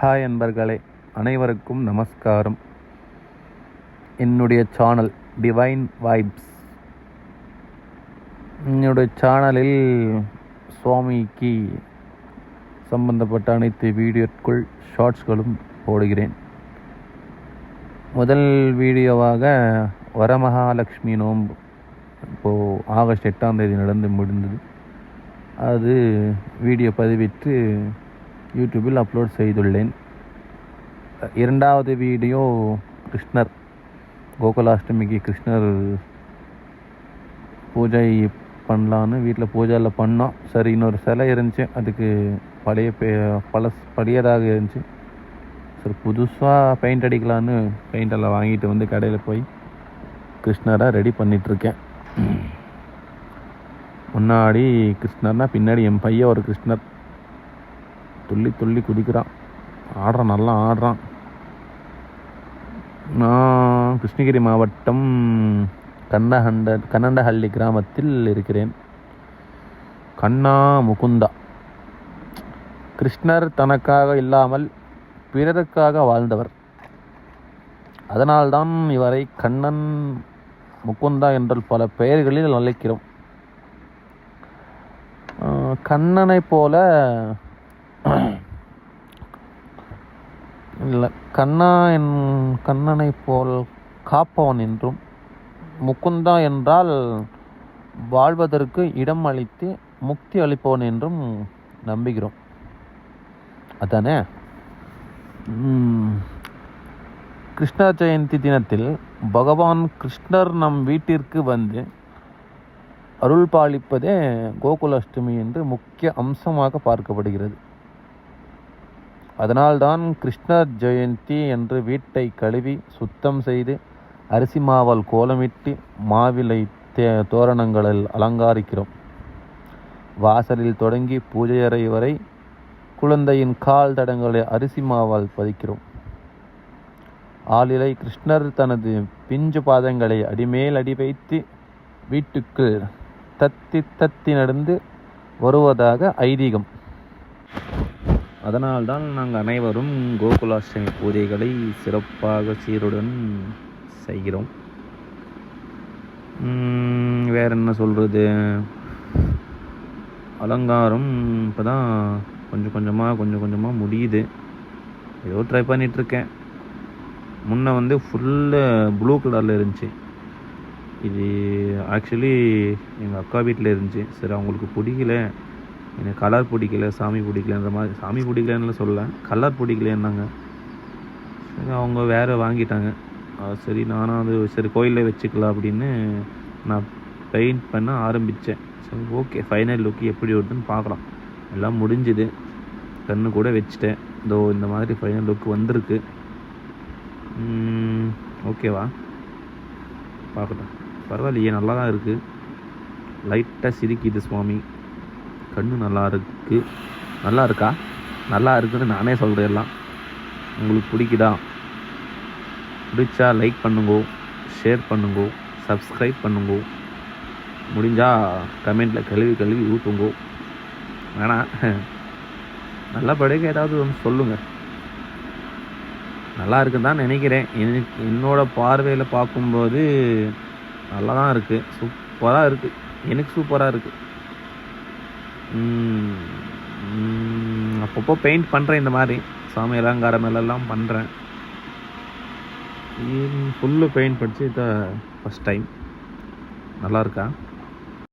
Hi அன்பர்களே அனைவருக்கும் நமஸ்காரம். என்னுடைய சேனல் டிவைன் வைப்ஸ் என்னுடைய சேனலில் சுவாமிக்கு சம்பந்தப்பட்ட அனைத்து வீடியோக்குள் ஷார்ட்ஸ்களும் போடுகிறேன். முதல் வீடியோவாக வரமகாலட்சுமி நோன்பு. இப்போது ஆகஸ்ட் எட்டாம் தேதி நடந்து முடிந்தது. அது வீடியோ பதிவிட்டு யூடியூபில் அப்லோட் செய்துள்ளேன். இரண்டாவது வீடியோ கிருஷ்ணர் கோகுலாஷ்டமிக்கு கிருஷ்ணர் பூஜை பண்ணலான்னு வீட்டில் பூஜையில் பண்ணோம். சரி இன்னொரு சிலை இருந்துச்சு. அதுக்கு பழைய பே பழஸ் பழையதாக இருந்துச்சு. சரி புதுசாக பெயிண்ட் அடிக்கலான்னு பெயிண்டெல்லாம் வாங்கிட்டு வந்து கடையில் போய் கிருஷ்ணரை ரெடி பண்ணிகிட்ருக்கேன் முன்னாடி கிருஷ்ணர்னா பின்னாடி என் பையன் ஒரு கிருஷ்ணர். துள்ளி துள்ளி குதிக்கிறான். ஆடுறான் நல்லா ஆடுறான். நான் கிருஷ்ணகிரி மாவட்டம் கண்ணஹண்ட கன்னண்டஹள்ளி கிராமத்தில் இருக்கிறேன். கண்ணா முகுந்தா. கிருஷ்ணர் தனக்காக இல்லாமல் பிறருக்காக வாழ்ந்தவர். அதனால்தான் இவரை கண்ணன் முகுந்தா என்ற பல பெயர்களில் அழைக்கிறோம். கண்ணனைப் போல இல்லை. கண்ணா என் கண்ணனைப் போல் காப்பவன் என்றும் முகுந்தா என்றால் வாழ்வதற்கு இடம் அளித்து முக்தி அளிப்பவன் என்றும் நம்புகிறோம். அதானே? கிருஷ்ணா கிருஷ்ண ஜெயந்தி தினத்தில் பகவான் கிருஷ்ணர் நம் வீட்டிற்கு வந்து அருள் பாலிப்பதே கோகுலாஷ்டமி என்று முக்கிய அம்சமாக பார்க்கப்படுகிறது. அதனால்தான் கிருஷ்ணர் ஜெயந்தி என்று வீட்டை கழுவி சுத்தம் செய்து அரிசி மாவால் கோலமிட்டு மாவிலை தே தோரணங்களில் அலங்காரிக்கிறோம். வாசலில் தொடங்கி பூஜை அறை வரை குழந்தையின் கால் தடங்களை அரிசி மாவால் பதிக்கிறோம். ஆளிலை கிருஷ்ணர் தனது பிஞ்சு பாதங்களை அடிமேல் அடி வைத்து வீட்டுக்கு தத்தி தத்தி நடந்து வருவதாக ஐதீகம். அதனால்தான் நாங்கள் அனைவரும் கோகுலாஷ்டமி பூஜைகளை சிறப்பாக சீருடன் செய்கிறோம். வேறு வேற என்ன சொல்கிறது அலங்காரம் இப்போ தான் கொஞ்சம் கொஞ்சமாக கொஞ்சம் கொஞ்சமாக முடியுது. ஏதோ ட்ரை பண்ணிகிட்ருக்கேன் முன்ன வந்து ஃபுல்லு ப்ளூ கலரில் இருந்துச்சு. இது ஆக்சுவலி எங்கள் அக்கா வீட்டில் இருந்துச்சு. சரி அவங்களுக்கு பிடிக்கல. எனக்கு கலர் பிடிக்கல சாமி பிடிக்கலன்ற மாதிரி சாமி பிடிக்கலன்னு சொல்லல. கலர் பிடிக்கலன்னாங்க. சரி அவங்க வேறு வாங்கிட்டாங்க. சரி நானும் அது சரி கோயிலில் வச்சுக்கலாம் அப்படின்னு நான் பெயிண்ட் பண்ண ஆரம்பித்தேன் சரி ஓகே ஃபைனல் லுக் எப்படி வருதுன்னு பார்க்கலாம். எல்லாம் முடிஞ்சுது. கண்ணு கூட வச்சுட்டேன். இதோ இந்த மாதிரி ஃபைனல் லுக் வந்திருக்கு. ஓகேவா பார்க்கட்டும். பரவாயில்லையே நல்லா தான் இருக்குது லைட்டாக சிரிக்குது சுவாமி. கண்ணு நல்லா இருக்கு. நல்லா இருக்கா? நல்லா இருக்குன்னு நானே சொல்கிறேன் எல்லாம். உங்களுக்கு பிடிக்குதா? பிடிச்சா லைக் பண்ணுங்கோ ஷேர் பண்ணுங்கோ சப்ஸ்கிரைப் பண்ணுங்கோ. முடிஞ்சால் கமெண்ட்டில் கழுவி கழுவி ஊற்றுங்கோ வேணாம் நல்லபடியாக ஏதாவது ஒன்று சொல்லுங்கள் நல்லா இருக்குன்னு தான் நினைக்கிறேன். எனக்கு என்னோடய பார்வையில் பார்க்கும்போது நல்லா தான் இருக்குது சூப்பராக இருக்குது எனக்கு சூப்பராக இருக்குது அப்பப்போ பெயிண்ட் பண்ணுறேன் இந்த மாதிரி. சாமி அலங்காரம் எல்லாம் பண்ணுறேன் ஃபுல்லு பெயிண்ட் படித்து இதை ஃபஸ்ட் டைம் நல்லா இருக்கா?